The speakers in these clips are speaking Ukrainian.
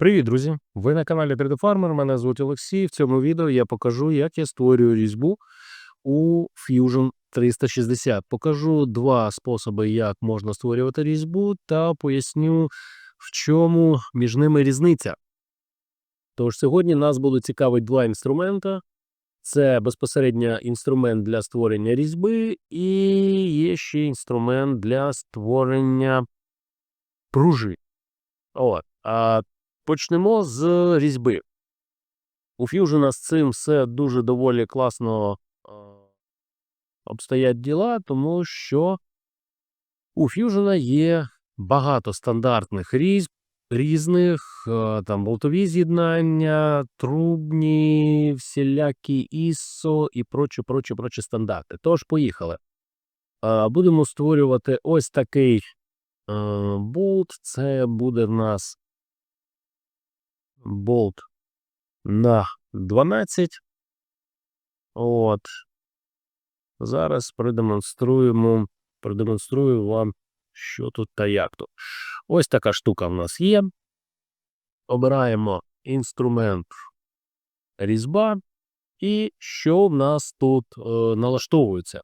Привіт, друзі! Ви на каналі 3D Farmer, мене звуть Олексій. В цьому відео я покажу, як я створюю різьбу у Fusion 360. Покажу два способи, як можна створювати різьбу, та поясню, в чому між ними різниця. Тож сьогодні нас будуть цікавить два інструмента. Це безпосередньо інструмент для створення різьби, і є ще інструмент для створення пружин. От. А Почнемо з різьби. У Fusion з цим все дуже доволі класно е, обстоять діла, тому що у Fusion є багато стандартних різьб, різних, е, там болтові з'єднання, трубні, всілякі ISO і прочі, прочі, прочі стандарти. Тож, поїхали. Е, Будемо створювати ось такий е, болт. Це буде в нас болт на 12. От. Зараз продемонструємо, продемонструю вам, що тут та як тут. Ось така штука в нас є. Обираємо інструмент різьба, і що в нас тут е, налаштовується.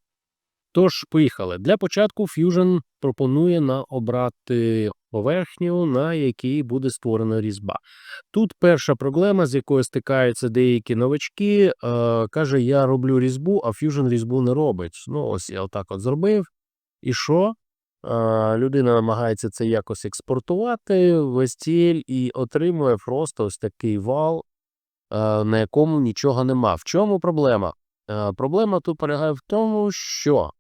Тож, поїхали. Для початку Fusion пропонує на обрати поверхню, на якій буде створена різьба. Тут перша проблема, з якою стикаються деякі новачки, е, каже: Я роблю різьбу, а Fusion різьбу не робить. Ну, ось я отак от зробив. І що? Е, людина намагається це якось експортувати в STL і отримує просто ось такий вал, е, на якому нічого нема. В чому проблема? Проблема тут полягає в тому, що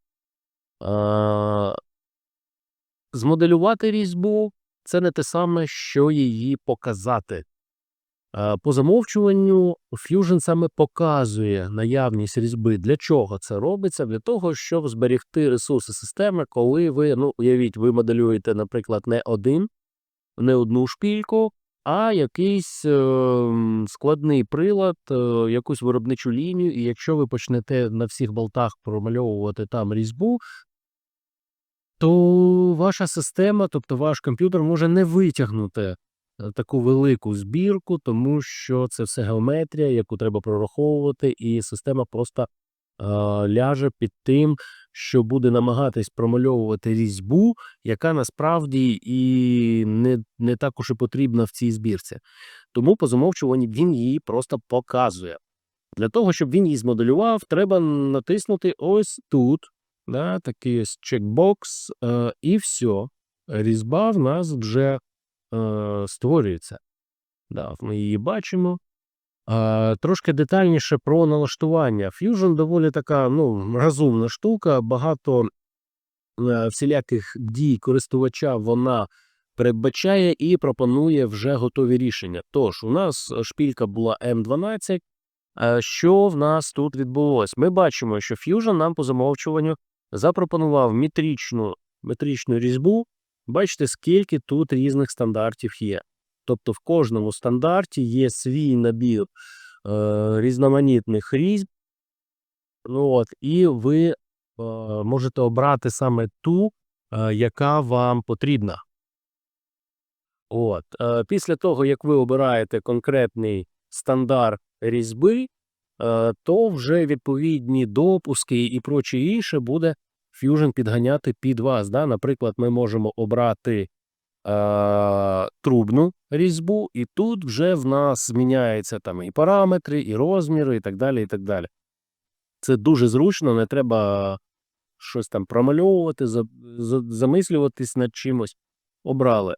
змоделювати різьбу це не те саме, що її показати. По замовчуванню Fusion саме показує наявність різьби. Для чого це робиться? Для того, щоб зберегти ресурси системи, коли ви, ну, уявіть, ви моделюєте, наприклад, не один, не одну шпільку, а якийсь е, складний прилад, е, якусь виробничу лінію, і якщо ви почнете на всіх болтах промальовувати там різьбу, то ваша система, тобто ваш комп'ютер може не витягнути е, таку велику збірку, тому що це все геометрія, яку треба прораховувати, і система просто е, ляже під тим, що буде намагатись промальовувати різьбу, яка насправді і не, не так уж і потрібна в цій збірці. Тому по замовчуванні він її просто показує. Для того, щоб він її змоделював, треба натиснути ось тут, да, такий ось чекбокс, е, і все. Різьба в нас вже е, створюється. Да, ми її бачимо. Е, трошки детальніше про налаштування. Fusion доволі така ну, розумна штука. Багато е, всіляких дій користувача вона передбачає і пропонує вже готові рішення. Тож, у нас шпілька була М12. Е, Що в нас тут відбулось? Ми бачимо, що Fusion нам по замовчуванню запропонував метричну, метричну різьбу. Бачите, скільки тут різних стандартів є. Тобто в кожному стандарті є свій набір е, різноманітних різьб. Ну, от, і ви е, можете обрати саме ту, е, яка вам потрібна. От, е, після того, як ви обираєте конкретний стандарт різьби, то вже відповідні допуски і проче інше буде Fusion підганяти під вас. Да? Наприклад, ми можемо обрати е, трубну різьбу, і тут вже в нас зміняються там і параметри, і розміри, і так далі. і так далі. Це дуже зручно, не треба щось там промальовувати, за, за, замислюватись над чимось. Обрали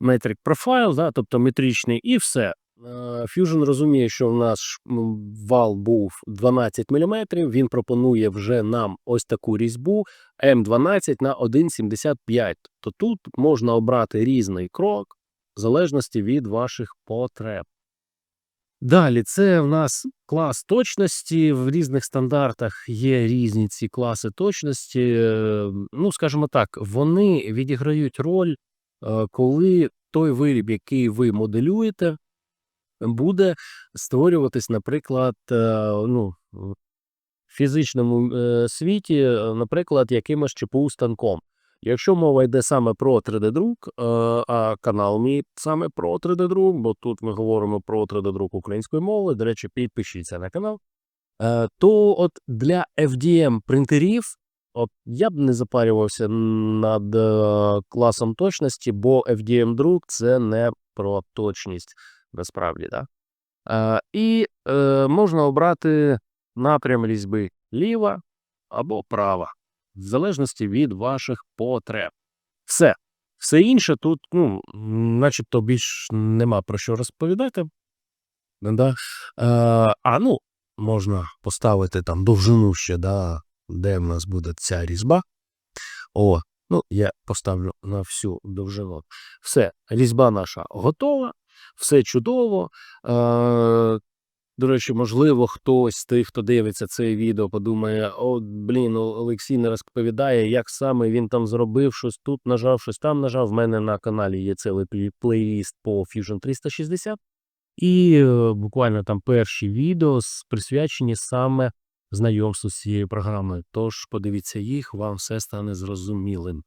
metric profile, да, тобто метричний, і все. Е, Fusion розуміє, що в нас вал був 12 мм, він пропонує вже нам ось таку різьбу М12 на 1,75. То тут можна обрати різний крок в залежності від ваших потреб. Далі, це в нас клас точності. В різних стандартах є різні ці класи точності. Е, Ну, скажімо так, вони відіграють роль, е, коли той виріб, який ви моделюєте, буде створюватись, наприклад, е, ну, в фізичному е, світі, е, наприклад, якимось ЧПУ станком. Якщо мова йде саме про 3D-друк, е, а канал мій саме про 3D-друк, бо тут ми говоримо про 3D-друк української мови, до речі, підпишіться на канал, то от для FDM принтерів я б не запарювався над класом точності, бо FDM-друк це не про точність насправді. Да? Е, і е, можна обрати напрям різьби ліва або права, в залежності від ваших потреб. Все. Все інше тут, ну, начебто, більш нема про що розповідати. Да? Е, а ну, можна поставити там довжину ще, да, де в нас буде ця різьба. О, ну, я поставлю на всю довжину. Все, різьба наша готова, все чудово. Е, до речі, можливо, хтось з тих, хто дивиться це відео, подумає: о, блін, Олексій не розповідає, як саме він там зробив щось тут, нажав, щось там нажав. В мене на каналі є цілий плейліст по Fusion 360. І е, буквально там перші відео присвячені саме знайомству з цією програмою. Тож подивіться їх, вам все стане зрозумілим.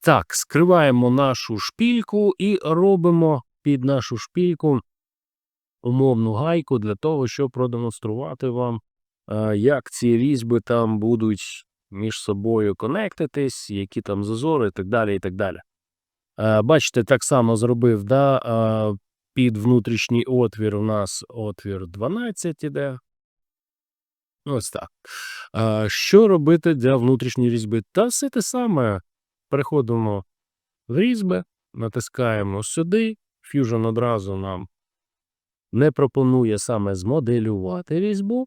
Так, скриваємо нашу шпільку і робимо під нашу шпільку умовну гайку для того, щоб продемонструвати вам, е, як ці різьби там будуть між собою конектитись, які там зазори і так далі. і так далі. Е, бачите, так само зробив, да, е, під внутрішній отвір у нас отвір 12 іде. Ось так. Що робити для внутрішньої різьби? Та все те саме. Переходимо в різьби, натискаємо сюди. Fusion одразу нам не пропонує саме змоделювати різьбу,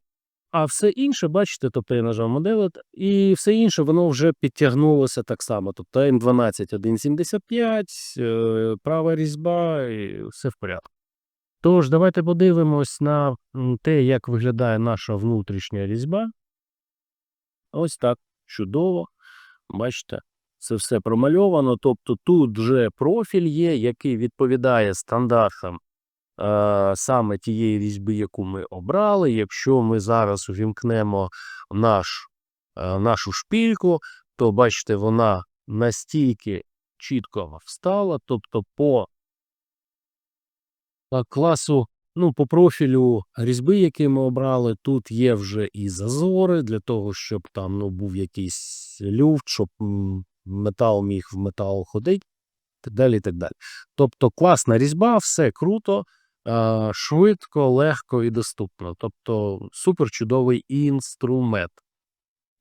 а все інше, бачите, тобто я нажав моделити, і все інше воно вже підтягнулося так само. Тобто М12 1.75, е, права різьба, і все в порядку. Тож, давайте подивимось на те, як виглядає наша внутрішня різьба. Ось так. Чудово. Бачите, це все промальовано. Тобто тут вже профіль є, який відповідає стандартам е, саме тієї різьби, яку ми обрали. Якщо ми зараз увімкнемо наш, е, нашу шпільку, то бачите, вона настільки чітко встала, тобто по класу, ну, по профілю різьби, який ми обрали, тут є вже і зазори для того, щоб там ну, був якийсь люфт, щоб метал міг в метал ходити, так далі. так далі. Тобто класна різьба, все круто, швидко, легко і доступно. Тобто супер чудовий інструмент.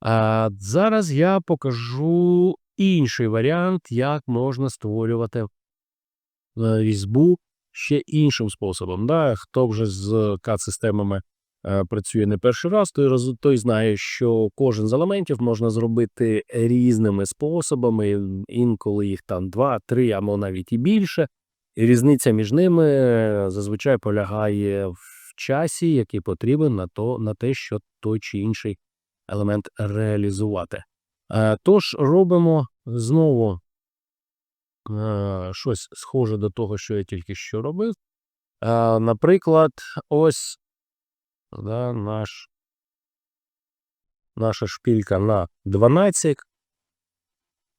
А Зараз я покажу інший варіант, як можна створювати е, різьбу ще іншим способом. Да? Хто вже з CAD-системами е, працює не перший раз, той той знає, що кожен з елементів можна зробити різними способами, інколи їх там два, три або навіть і більше. І різниця між ними е, зазвичай полягає в часі, який потрібен на то, на те, що той чи інший елемент реалізувати. Е, тож робимо знову Е, щось схоже до того, що я тільки що робив. Е, наприклад, ось да, наш, наша шпілька на 12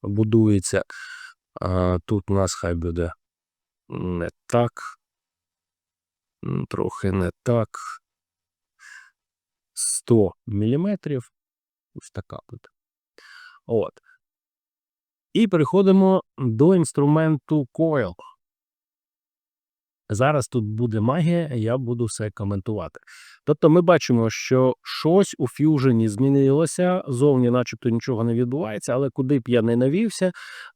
будується. Е, тут у нас хай буде не так. Трохи не так. 100 міліметрів. Ось така буде. От. І переходимо до інструменту Coil. Зараз тут буде магія, я буду все коментувати. Тобто ми бачимо, що щось у Fusion змінилося, зовні начебто нічого не відбувається, але куди б я не навівся,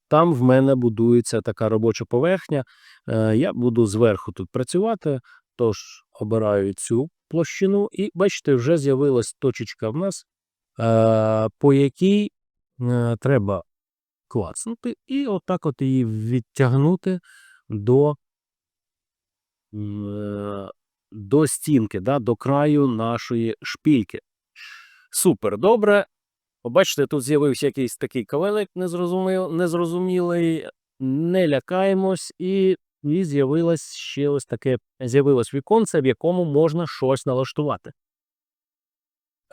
там в мене будується така робоча поверхня. Е, я буду зверху тут працювати, тож обираю цю площину, і бачите, вже з'явилась точечка в нас, е, по якій е, треба клацнути, і отак от її відтягнути до до стінки, да, до краю нашої шпільки. Супер добре. Побачите, тут з'явився якийсь такий кавелик незрозумілий, не лякаємось, і і з'явилось ще ось таке з'явилось віконце, в якому можна щось налаштувати.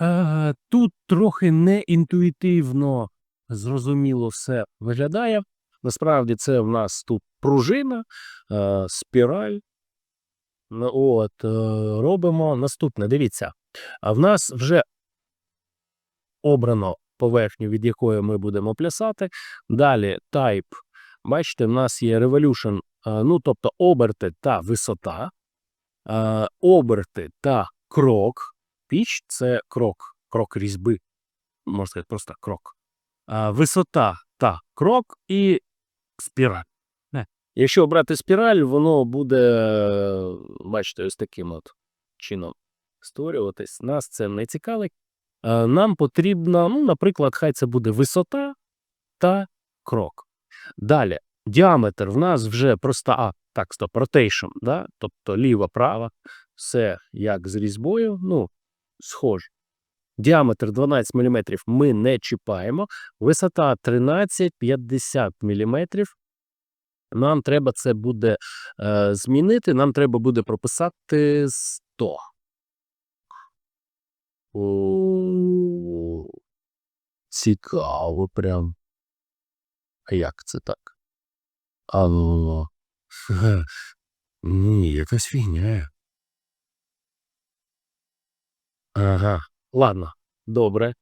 Е, Тут трохи неінтуїтивно зрозуміло все виглядає. Насправді це в нас тут пружина, е, спіраль. От, е, робимо наступне. Дивіться, в нас вже обрано поверхню, від якої ми будемо плясати. Далі type. Бачите, в нас є revolution, е, ну тобто оберти та висота, е, оберти та крок. Піч це крок, крок різьби. Можна сказати, просто крок. Висота та крок і спіраль. Якщо обрати спіраль, воно буде, е, бачите, ось таким от чином створюватись. Нас це не цікавить. Е, Нам потрібно, ну, наприклад, хай це буде висота та крок. Далі, діаметр в нас вже проста, а, так, стоп, rotation, да? тобто ліва-права, все як з різьбою, ну, схоже. Діаметр 12 мм ми не чіпаємо, висота 13-50 мм. Нам треба це буде е, змінити, нам треба буде прописати 100. О, цікаво прям. А як це так? А ну, ну. Ні, якась фігня. Ага, ладно, добре.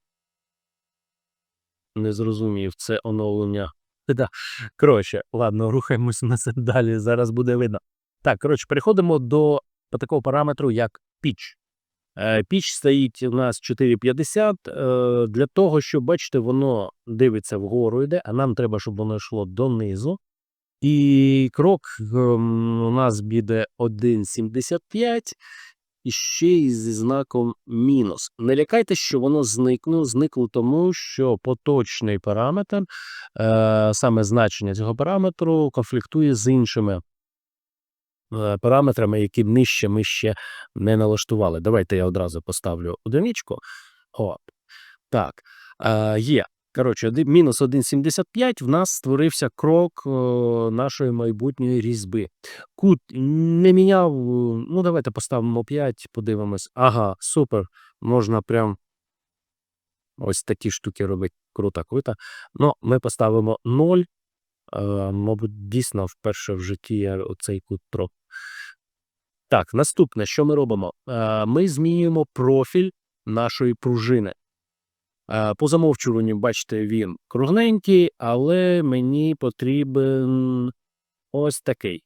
Не зрозумів, це оновлення. Да. Коротше, ладно, рухаємось на це далі, зараз буде видно. Так, коротше, переходимо до такого параметру, як піч. Е, Піч стоїть у нас 4,50. е, Для того, щоб, бачите, воно дивиться вгору йде, а нам треба, щоб воно йшло донизу. І крок ем, у нас буде 1,75 і ще й зі знаком мінус. Не лякайте, що воно зникло. Зникло тому, що поточний параметр, е, саме значення цього параметру, конфліктує з іншими е, параметрами, які нижче ми ще не налаштували. Давайте я одразу поставлю одиничку. От. Так, е, є. Коротше, мінус 1,75 в нас створився крок нашої майбутньої різьби. Кут не міняв. Ну, давайте поставимо 5, подивимось. Ага, супер. Можна прям ось такі штуки робити. Круто, круто. Ну, ми поставимо 0. Е, мабуть, дійсно, вперше в житті я оцей кут трохи. Так, наступне, що ми робимо? Е, Ми змінюємо профіль нашої пружини. Е, По замовчуванню, бачите, він кругленький, але мені потрібен ось такий,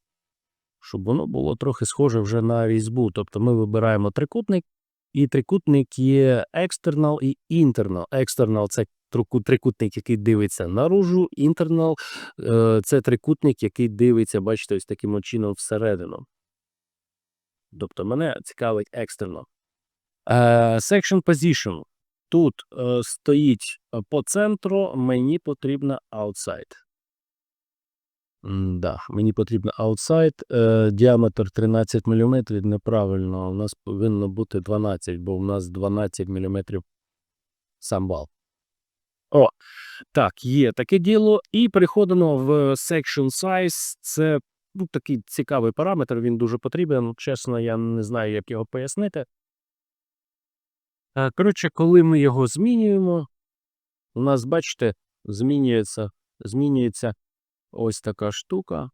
щоб воно було трохи схоже вже на різьбу. Тобто ми вибираємо трикутник, і трикутник є external і internal. External – це трикутник, який дивиться наружу, е, – це трикутник, який дивиться, бачите, ось таким чином всередину. Тобто мене цікавить external. Е, Section position. Тут е, стоїть е, по центру, мені потрібна outside. Да, мені потрібно outside. Е, діаметр 13 мм неправильно. У нас повинно бути 12, бо у нас 12 мм сам бал. О, так, є таке діло. І переходимо в section size. Це ну, такий цікавий параметр, він дуже потрібен. Чесно, я не знаю, як його пояснити. Е, Коротше, коли ми його змінюємо, у нас, бачите, змінюється, змінюється ось така штука.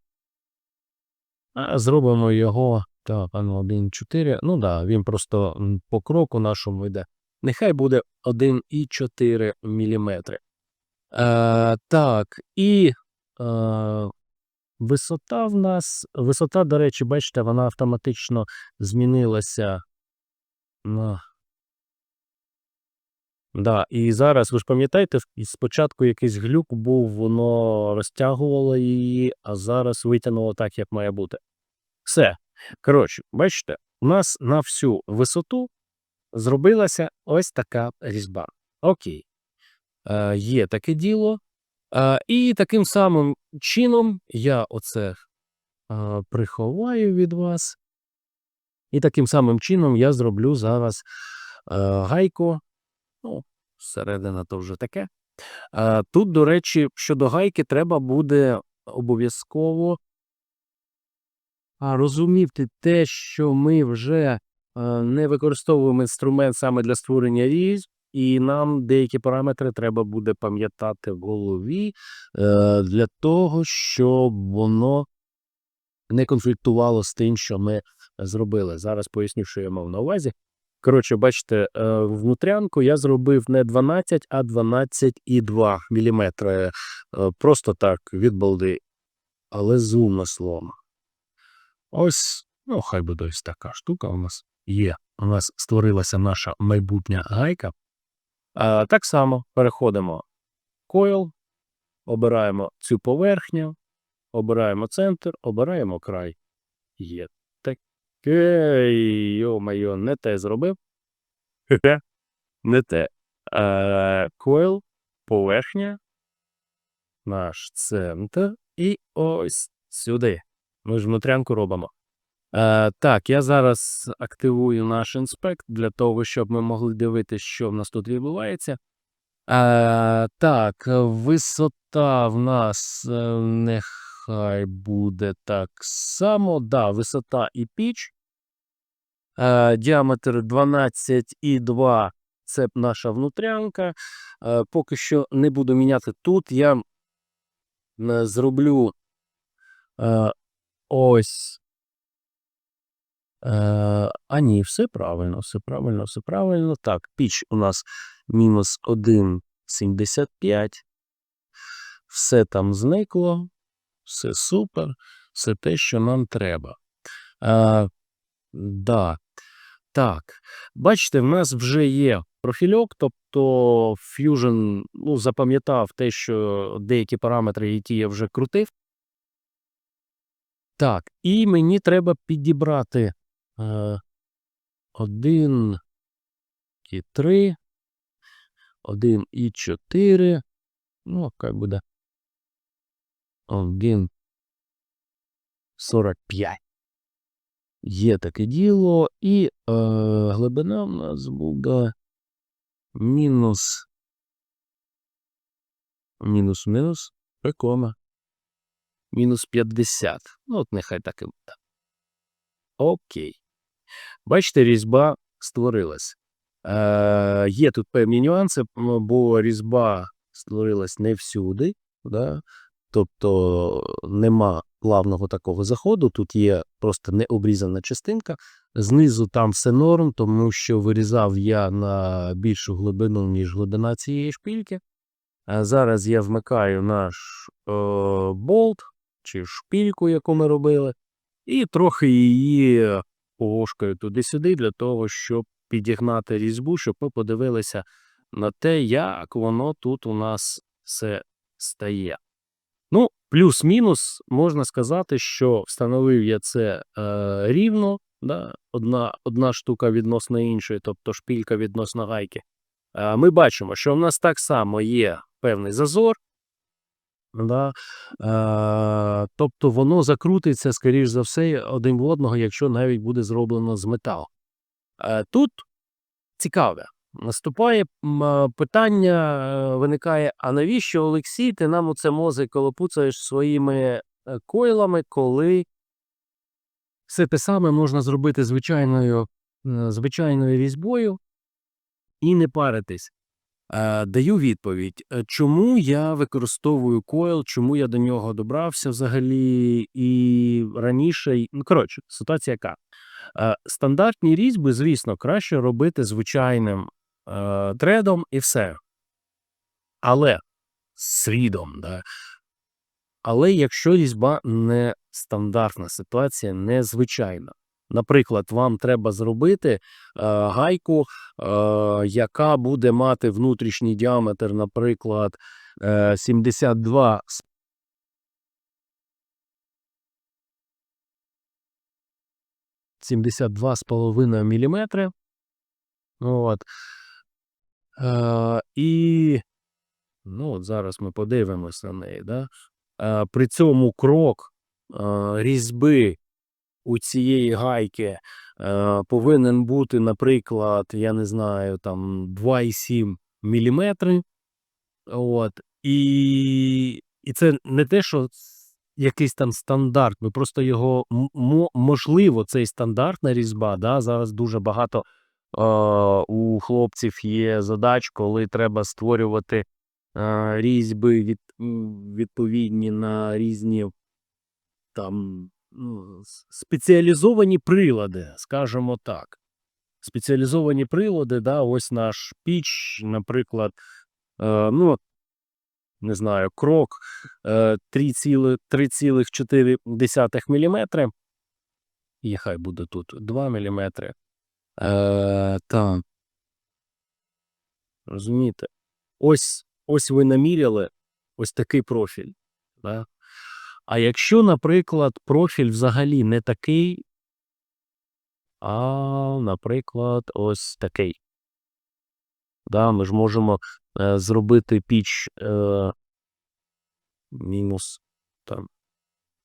А зробимо його. Так, а ну 1,4. Ну так, да, він просто по кроку нашому йде. Нехай буде 1,4 мм. Е, так, і е, висота в нас. Висота, до речі, бачите, вона автоматично змінилася на Да, і зараз ви ж пам'ятаєте, спочатку якийсь глюк був, воно розтягувало її, а зараз витягнуло так, як має бути. Все. Коротше, бачите, у нас на всю висоту зробилася ось така різьба. Окей. Е, є таке діло. Е, і таким самим чином я оце е, приховаю від вас. І таким самим чином я зроблю зараз е, гайку. Ну, середина то вже таке. Тут, до речі, щодо гайки, треба буде обов'язково розуміти те, що ми вже е, не використовуємо інструмент саме для створення різь, і нам деякі параметри треба буде пам'ятати в голові е, для того, щоб воно не конфліктувало з тим, що ми зробили. Зараз поясню, що я мав на увазі. Коротше, бачите, е, внутрянку я зробив не 12, а 12,2 мм. Е, Просто так, від балди. Але з умислом. Ось, ну, хай буде ось така штука у нас є. У нас створилася наша майбутня гайка. А, так само переходимо coil, обираємо цю поверхню, обираємо центр, обираємо край. Є таке, йо-майо, не те зробив. Хе-хе, не те. Е, coil, поверхня, наш центр і ось сюди. Ми ж внутрянку робимо. Е, так, я зараз активую наш інспект для того, щоб ми могли дивитися, що в нас тут відбувається. Е, так, висота в нас е, нехай буде так само. Да, висота і піч. Е, діаметр 12,2 це наша внутрянка. Е, поки що не буду міняти тут. Я е, зроблю ось. А ні, все правильно, все правильно, все правильно. Так, піч у нас мінус 1,75. Все там зникло, все супер, все те, що нам треба. Да. Так, бачите, в нас вже є профільок, тобто Fusion ну, запам'ятав те, що деякі параметри, які я вже крутив. Так, і мені треба підібрати е, 1 і 3, 1 і 4. Ну, хай буде 1 45. Є таке діло, і е, глибина в нас буде мінус. Мінус, мінус, прикольно. Мінус 50. Ну, от нехай так і буде. Окей. Бачите, різьба створилась. Е, є тут певні нюанси, бо різьба створилась не всюди. Да? Тобто нема плавного такого заходу, тут є просто необрізана частинка. Знизу там все норм, тому що вирізав я на більшу глибину, ніж глибина цієї шпільки. А зараз я вмикаю наш е, болт чи шпільку, яку ми робили, і трохи її погошкаю туди-сюди для того, щоб підігнати різьбу, щоб ми подивилися на те, як воно тут у нас все стає. Ну, плюс-мінус можна сказати, що встановив я це е, рівно, да? одна, одна штука відносно іншої, тобто шпілька відносно гайки. Е, ми бачимо, що в нас так само є певний зазор. Да? Е, тобто воно закрутиться, скоріш за все, один в одного, якщо навіть буде зроблено з металу. Е, тут цікаве. Наступає питання, е, виникає: а навіщо Олексій, ти нам оце мозок колопуцаєш своїми е, койлами, коли все те саме можна зробити звичайною, е, звичайною різьбою і не паритись. Даю відповідь, чому я використовую койл, чому я до нього добрався взагалі і раніше. Ну, коротше, ситуація яка. Стандартні різьби, звісно, краще робити звичайним е, тредом і все. Але з рідом, да. Але якщо різьба не стандартна ситуація, незвичайна. Наприклад, вам треба зробити е, гайку, е, яка буде мати внутрішній діаметр, наприклад, е, 72 – 72,5 мм. От. Е, і ну, от зараз ми подивимось на неї. Да? Е, при цьому крок е, різьби у цієї гайки е, повинен бути, наприклад, я не знаю, там 2,7 мм. От. І, і це не те, що якийсь там стандарт. Ми просто його можливо, цей стандартна різьба. Да? Зараз дуже багато у хлопців є задач, коли треба створювати різьби від, відповідні на різні там ну, спеціалізовані прилади, скажімо так. Спеціалізовані прилади, да, ось наш піч, наприклад, е, ну, не знаю, крок е, 3,4 мм. І хай буде тут 2 мм. Е, та. Розумієте? Ось, ось ви наміряли ось такий профіль. Да? А якщо, наприклад, профіль взагалі не такий, а, наприклад, ось такий. Да, ми ж можемо е, зробити піч е, мінус там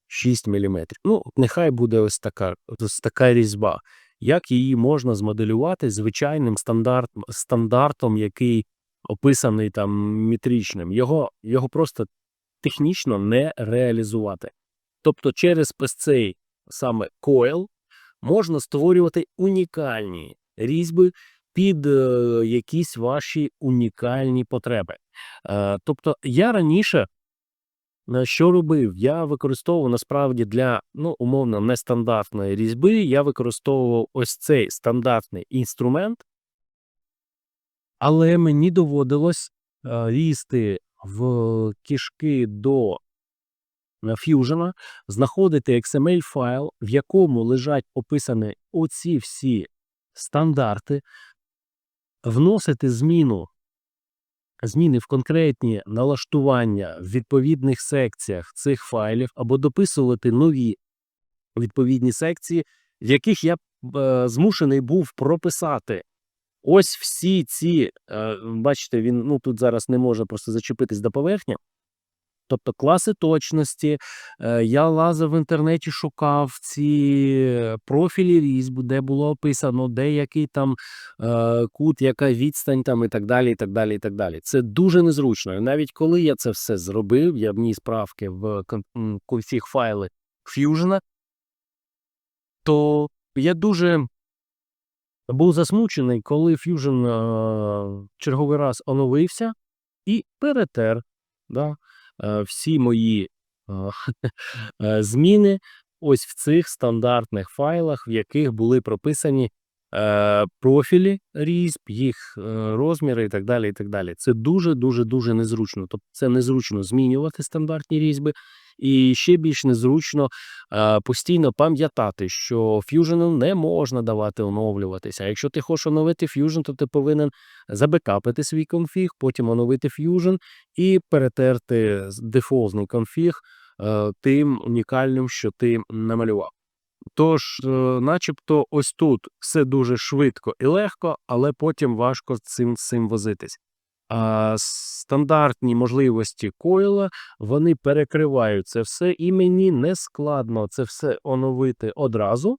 6 мм. Ну, нехай буде ось така, ось така різьба. Як її можна змоделювати звичайним стандарт, стандартом, який описаний там метричним? Його, його просто технічно не реалізувати. Тобто через ось цей саме койл можна створювати унікальні різьби під е, якісь ваші унікальні потреби. Е, тобто я раніше що робив? Я використовував насправді для ну, умовно нестандартної різьби, я використовував ось цей стандартний інструмент, але мені доводилось е, лізти в кишки до Fusion, знаходити XML-файл, в якому лежать описані оці всі стандарти, вносити зміну, зміни в конкретні налаштування в відповідних секціях цих файлів або дописувати нові відповідні секції, в яких я е, змушений був прописати. Ось всі ці, е, бачите, він ну тут зараз не може просто зачепитись до поверхні. Тобто класи точності. Е, Я лазив в інтернеті, шукав ці профілі різьб, де було описано, де який там е, кут, яка відстань там і так далі. і так далі, і так далі. Це дуже незручно. Навіть коли я це все зробив, я вніс правки в кон- конфіг файли Fusion, то я дуже був засмучений, коли Fusion е, черговий раз оновився і перетер да, е, всі мої е, е, зміни ось в цих стандартних файлах, в яких були прописані е, профілі різьб, їх е, розміри і так далі. і так далі. Це дуже дуже дуже незручно. Тобто це незручно змінювати стандартні різьби, і ще більш незручно е, постійно пам'ятати, що Fusion не можна давати оновлюватися. Якщо ти хочеш оновити Fusion, то ти повинен забекапити свій конфіг, потім оновити Fusion і перетерти дефолтний конфіг е, тим унікальним, що ти намалював. Тож, е, начебто, ось тут все дуже швидко і легко, але потім важко з цим, цим возитись. Стандартні можливості койла вони перекривають це все, і мені не складно це все оновити одразу.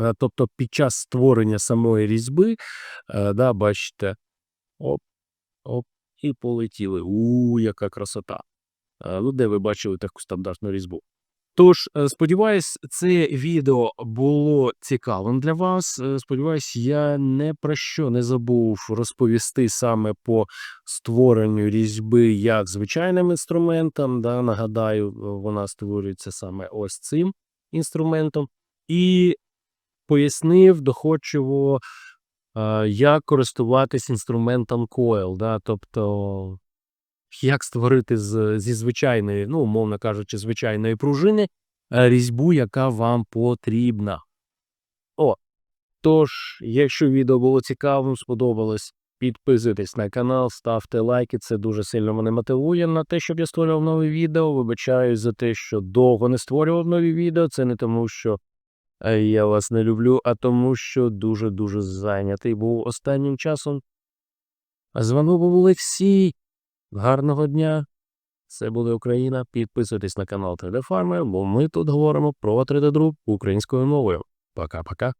Е, Тобто, під час створення самої різьби, е, да, бачите, оп, оп, і полетіли. У, яка красота. Е, Ну, де ви бачили таку стандартну різьбу? Тож, е, сподіваюсь, це відео було цікавим для вас. Е, Сподіваюсь, я не про що не забув розповісти саме по створенню різьби як звичайним інструментом. Да, нагадаю, е, вона створюється саме ось цим інструментом. І пояснив доходчиво, як користуватись інструментом Coil. Да, тобто, як створити з, зі звичайної, ну, умовно кажучи, звичайної пружини е, різьбу, яка вам потрібна. О, тож, якщо відео було цікавим, сподобалось, підписуйтесь на канал, ставте лайки, це дуже сильно мене мотивує на те, щоб я створював нові відео. Вибачаюсь за те, що довго не створював нові відео. Це не тому, що е, я вас не люблю, а тому, що дуже-дуже зайнятий був останнім часом. А з вами був Олексій. Гарного дня! Це буде Україна. Підписуйтесь на канал 3D Farmer, бо ми тут говоримо про 3D друк українською мовою. Пока-пока.